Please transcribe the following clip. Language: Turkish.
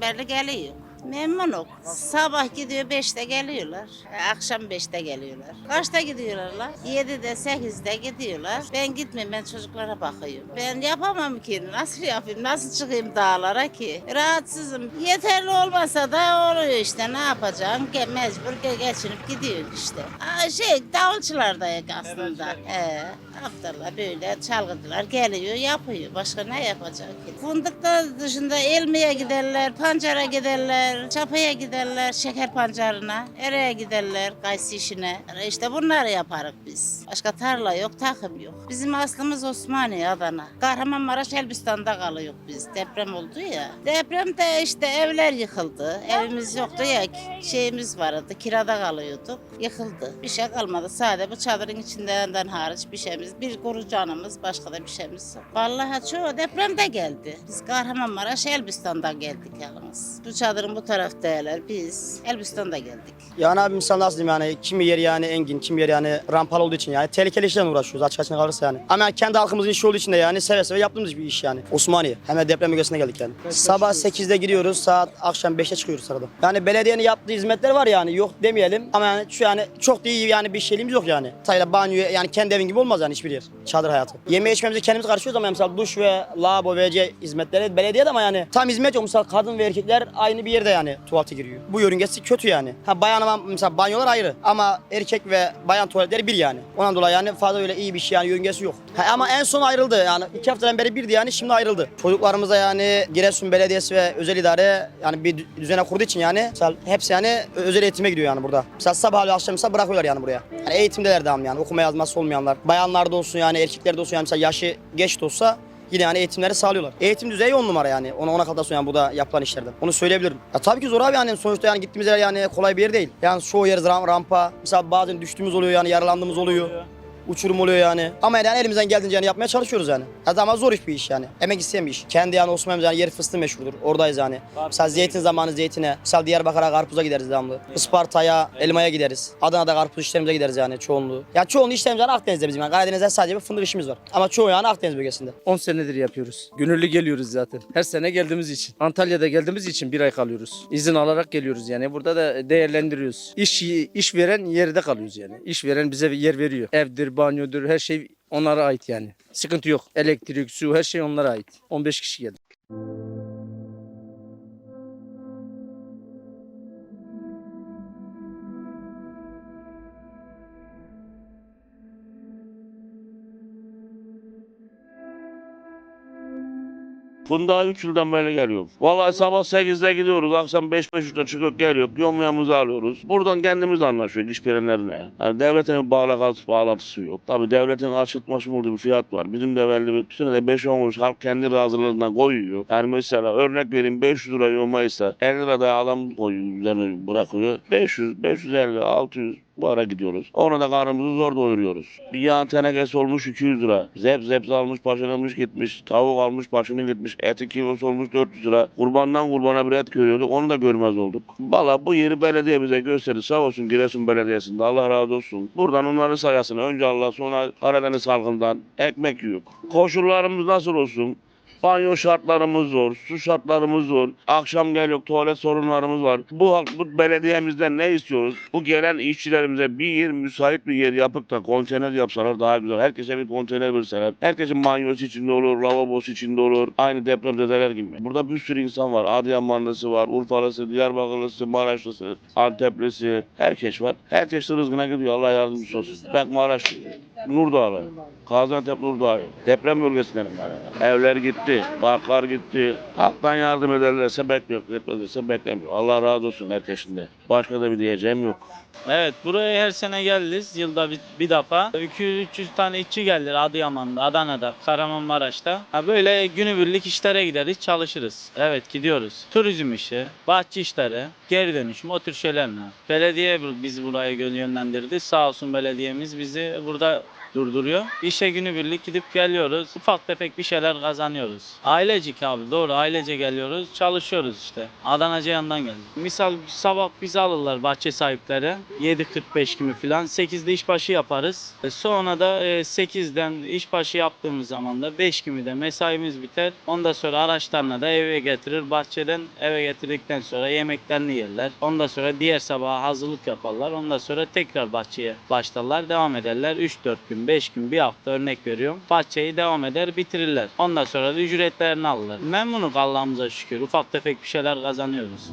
seneden beri geliyor. Memnunum. Sabah gidiyor 5'te geliyorlar. E, Akşam 5'te geliyorlar. Kaçta gidiyorlar lan? 7'de 8'de gidiyorlar. Ben gitmeyeyim ben çocuklara bakıyorum. Ben yapamam ki. Nasıl yapayım? Nasıl çıkayım dağlara ki? Rahatsızım. Yeterli olmasa da oluyor işte. Ne yapacağım? Ge- Mecbur ge- geçinip gidiyorsun işte. Aa, şey davulculardayız aslında. He. Haftalar böyle çalgıdılar geliyor yapıyor. Başka ne yapacak ki? Fındıkta dışında Elmi'ye giderler, pancara giderler, çapaya giderler, şeker pancarına, ereye giderler, kayısı işine. İşte bunları yaparız biz. Başka tarla yok, takım yok. Bizim aslımız Osmaniye, Adana. Kahramanmaraş, Elbistan'da kalıyor biz. Deprem oldu ya. Depremde işte evler yıkıldı. Evimiz yoktu ya, şeyimiz vardı, kirada kalıyorduk. Yıkıldı. Bir şey kalmadı. Sadece bu çadırın içinden hariç bir şeyimiz, bir kuru canımız, başka da bir şeyimiz yok. Vallahi çoğu depremde geldi. Biz Kahramanmaraş, Elbistan'dan geldik yalnız. Bu çadırın bu taraftalar. Biz Elbistan'da geldik. Yani abi misal nasıl diyeyim yani kimi yeri yani engin, kimi yeri yani rampalı olduğu için yani tehlikeli işlerle uğraşıyoruz açık açık kalırsa yani. Ama yani kendi halkımızın işi olduğu için de yani seve seve yaptığımız bir iş yani. Osmaniye. Hemen deprem bölgesine geldik yani. Sabah 8'de gidiyoruz saat akşam 5'te çıkıyoruz arada. Yani belediyenin yaptığı hizmetler var yani yok demeyelim ama yani şu yani çok da iyi yani bir şeyliğimiz yok yani. Sayıda banyo yani kendi evin gibi olmaz yani hiçbir yer. Çadır hayatı. Yeme içmemizi kendimiz karışıyoruz ama mesela duş ve lavabo WC hizmetleri belediyede ama yani tam hizmet yok. Mesela kadın ve erkekler aynı bir yerde yani tuvalete giriyor. Bu yörüngesi kötü yani. Ha bayan ama mesela banyolar ayrı ama erkek ve bayan tuvaletleri bir yani. Ondan dolayı yani fazla öyle iyi bir şey yani yörüngesi yok. Ha, ama en son ayrıldı yani iki haftadan beri birdi yani şimdi ayrıldı. Çocuklarımıza yani Giresun Belediyesi ve özel idare yani bir düzene kurduğu için yani mesela hepsi yani özel eğitime gidiyor yani burada. Mesela sabah akşam mesela bırakıyorlar yani buraya. Yani eğitimdeler devam yani okuma yazması olmayanlar. Bayanlar da olsun yani erkekler de olsun yani mesela yaşı geç de olsa yine yani eğitimleri sağlıyorlar. Eğitim düzeyi on numara yani. Ona ona kadar yani bu da yapılan işlerden. Onu söyleyebilirim. Ya tabii ki zor abi yani sonuçta yani gittiğimiz yer yani kolay bir yer değil. Yani çoğu yer ram- rampa. Mesela bazen düştüğümüz oluyor yani yaralandığımız oluyor. Uçurum oluyor yani. Ama yani elimizden geldiğince yani yapmaya çalışıyoruz yani. Ya ama zor iş bir iş yani. Emek isteyen bir iş. Kendi yani Osmanlı yani yer fıstığı meşhurdur. Oradayız yani. Mesela zeytin zamanı zeytine. Mesela Diyarbakır'a karpuza gideriz devamlı. Isparta'ya, elmaya gideriz. Adana'da karpuz işlerimize gideriz yani çoğunluğu. Ya çoğunluğu işlerimiz yani Akdeniz'de bizim yani. Karadeniz'de sadece bir fındık işimiz var. Ama çoğu yani Akdeniz bölgesinde. 10 senedir yapıyoruz. Gönüllü geliyoruz zaten. Her sene geldiğimiz için. Antalya'da geldiğimiz için bir ay kalıyoruz. İzin alarak geliyoruz yani. Burada da değerlendiriyoruz. İş iş veren yerde kalıyoruz yani. İş veren bize yer veriyor. Evdir, banyodur, her şey onlara ait yani. Sıkıntı yok. Elektrik, su her şey onlara ait. 15 kişi geldik. Bunda 3 yıldan beri geliyorum. Vallahi sabah 8'de gidiyoruz, akşam 5-5'te çıkıp geliyoruz, yomyamızı alıyoruz. Buradan kendimiz anlaşıyoruz işverenlerine. Yani devletin bir bağlantısı, yok. Tabii devletin açıkması olduğu bir fiyat var. Bizim de belli bir üstüne de 5-10 kuruş halk kendi razılığından koyuyor. Yani mesela örnek vereyim 500 lira yomaysa 50 lira da adam koyuyor, üzerine bırakıyor. 500, 550, 600 bu ara gidiyoruz. Ona da karnımızı zor doyuruyoruz. Bir yağ tenekesi olmuş 200 lira. Zep zep almış başını gitmiş. Tavuk almış başını gitmiş. Eti kilosu olmuş 400 lira. Kurbandan kurbana bir et görüyorduk. Onu da görmez olduk. Valla bu yeri belediye bize gösterdi. Sağ olsun Giresun Belediyesi'nde. Allah razı olsun. Buradan onların sayesinde önce Allah sonra Karadeniz halkından ekmek yiyor. Koşullarımız nasıl olsun? Banyo şartlarımız zor, su şartlarımız zor. Akşam geliyor tuvalet sorunlarımız var. Bu bu belediyemizden ne istiyoruz? Bu gelen işçilerimize bir yer, müsait bir yer yapıp da konteyner yapsalar daha güzel. Herkese bir konteyner verseler. Herkesin banyosu içinde olur, lavabosu içinde olur. Aynı depremzedeler gibi. Burada bir sürü insan var. Adıyamanlısı var, Urfalısı, Diyarbakırlısı, Maraşlısı, Anteplisi. Herkes var. Herkes rızkına gidiyor. Allah yardımcısı olsun. Ben Maraş, Nurdağlı. Gaziantep Nurdağ. Deprem bölgesindenim ben. Evler gitti, parklar gitti. Halktan yardım ederlerse bekliyor, etmezlerse beklemiyor. Allah razı olsun herkesin de. Başka da bir diyeceğim yok. Evet buraya her sene geliriz yılda bir, bir defa. 200-300 tane işçi gelir Adıyaman'da, Adana'da, Kahramanmaraş'ta. Ha böyle günübirlik işlere gideriz çalışırız. Evet gidiyoruz. Turizm işi, bahçe işleri, geri dönüşüm o tür şeylerle. Belediye bizi buraya yönlendirdi. Sağ olsun belediyemiz bizi burada durduruyor. İşe günübirlik gidip geliyoruz. Ufak tefek bir şeyler kazanıyoruz. Ailecik abi doğru ailece geliyoruz. Çalışıyoruz işte. Adana Ceyhan'dan geldik. Misal sabah bizi alırlar bahçe sahipleri. 7.45 gibi falan. 8'de işbaşı yaparız. E, Sonra da e, 8'den işbaşı yaptığımız zaman da 5 gibi de mesaimiz biter. Ondan sonra araçlarına da eve getirir. Bahçeden eve getirdikten sonra yemeklerini yerler. Ondan sonra diğer sabaha hazırlık yaparlar. Ondan sonra tekrar bahçeye başlarlar. Devam ederler. 3-4 gün, 5 gün, bir hafta örnek veriyorum. Bahçeyi devam eder, bitirirler. Ondan sonra da ücretlerini alırlar. Memnunum Allah'ımıza şükür. Ufak tefek bir şeyler kazanıyoruz.